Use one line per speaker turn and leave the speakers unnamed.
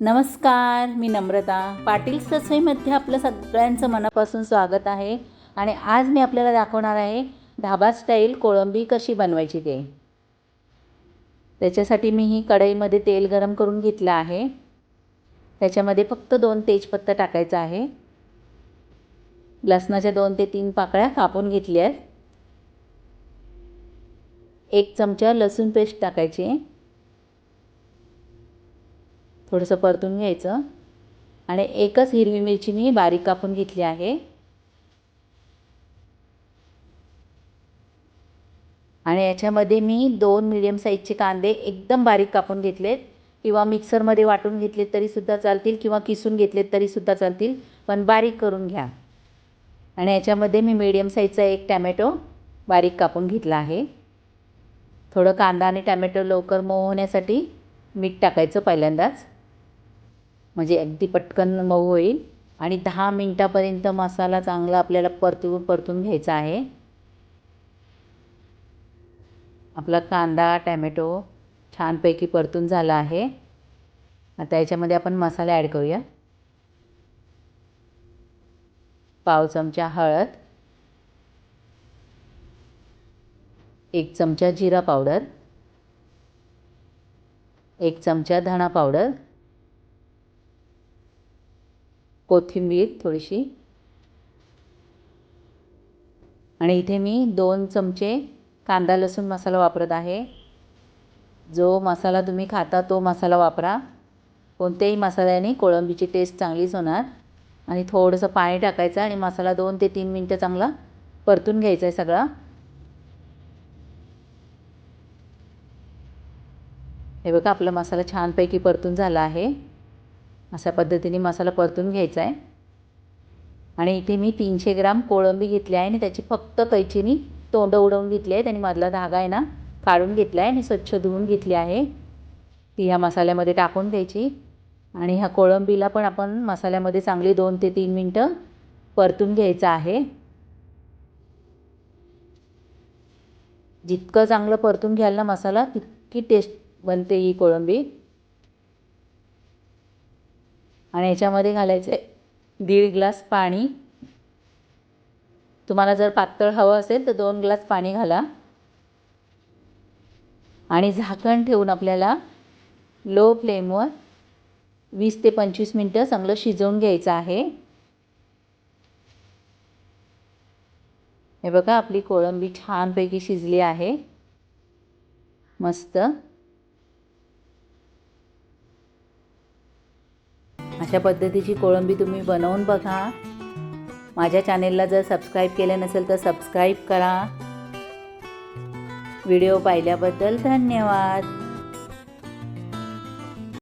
नमस्कार मी नम्रता. पाटील रसोईमध्ये आपलं सगळ्यांचं मनापासून स्वागत आहे. आणि आज मी आपल्याला दाखवणार आहे ढाबा स्टाईल कोळंबी कशी बनवायची ते. त्याच्यासाठी मी ही कढईमध्ये तेल गरम करून घेतलं आहे. त्याच्यामध्ये फक्त दोन तेजपत्ता टाकायचा आहे. लसणाच्या दोन ते तीन पाकळ्या कापून घेतल्या आहेत. एक चमचा लसूण पेस्ट टाकायची थोडंसं परतून घ्यायचं. आणि एकच हिरवी मिरची मी बारीक कापून घेतली आहे. आणि याच्यामध्ये मी दोन मिडियम साईजचे कांदे एकदम बारीक कापून घेतलेत. किंवा मिक्सरमध्ये वाटून घेतले तरीसुद्धा चालतील किंवा किसून घेतलेत तरीसुद्धा चालतील पण बारीक करून घ्या. आणि याच्यामध्ये मी मीडियम साईजचा एक टॅमॅटो बारीक कापून घेतला आहे. थोडं कांदा आणि टॅमॅटो लवकर मऊ होण्यासाठी मीठ टाकायचं पहिल्यांदाच. म्हणजे अगदी पटकन मऊ होईल. आणि दहा मिनटापर्यंत मसाला चांगला आपल्याला परतून परतून घ्यायचा आहे. आपला कांदा टॅमॅटो छानपैकी परतून झाला आहे. आता याच्यामध्ये आपण मसाले ॲड करूया. पाव चमचा हळद. एक चमचा जिरा पावडर. एक चमचा धणा पावडर. कोथिंबीर थोडीशी. आणि इथे मी दोन चमचे कांदा लसूण मसाला वापरत आहे. जो मसाला तुम्ही खाता तो मसाला वापरा. कोणत्याही मसाल्याने कोळंबीची टेस्ट चांगलीच होणार. आणि थोडंसं पाणी टाकायचं आणि मसाला दोन ते तीन मिनटं चांगला परतून घ्यायचा आहे सगळा. हे बघा आपला मसाला छानपैकी परतून झाला आहे. अशा पद्धतीने मसाला परतून घ्यायचा आहे. आणि इथे मी तीनशे ग्राम कोळंबी घेतली आहे आणि त्याची फक्त कैचीनी तोंडं उडवून घेतली आहेत आणि मधला धागा आहे ना काढून घेतला आहे आणि स्वच्छ धुवून घेतली आहे. ती ह्या मसाल्यामध्ये टाकून द्यायची. आणि ह्या कोळंबीला पण आपण मसाल्यामध्ये चांगली दोन ते तीन मिनटं परतून घ्यायचं आहे. जितकं चांगलं परतून घ्याल ना मसाला तितकी टेस्ट बनते ही कोळंबी. आणि याच्यामध्ये घालायचं आहे दीड ग्लास पाणी. तुम्हाला जर पातळ हवं असेल तर दोन ग्लास पाणी घाला. आणि झाकण ठेवून आपल्याला लो फ्लेमवर वीस ते पंचवीस मिनटं चांगलं शिजवून घ्यायचं आहे. हे बघा आपली कोळंबी छानपैकी शिजली आहे. मस्त. अशा पद्धतीची कोळंबी तुम्ही बनवून बघा. माझ्या चॅनेलला जर सबस्क्राईब केले नसेल तर सबस्क्राईब करा. व्हिडिओ पाहिल्याबद्दल धन्यवाद.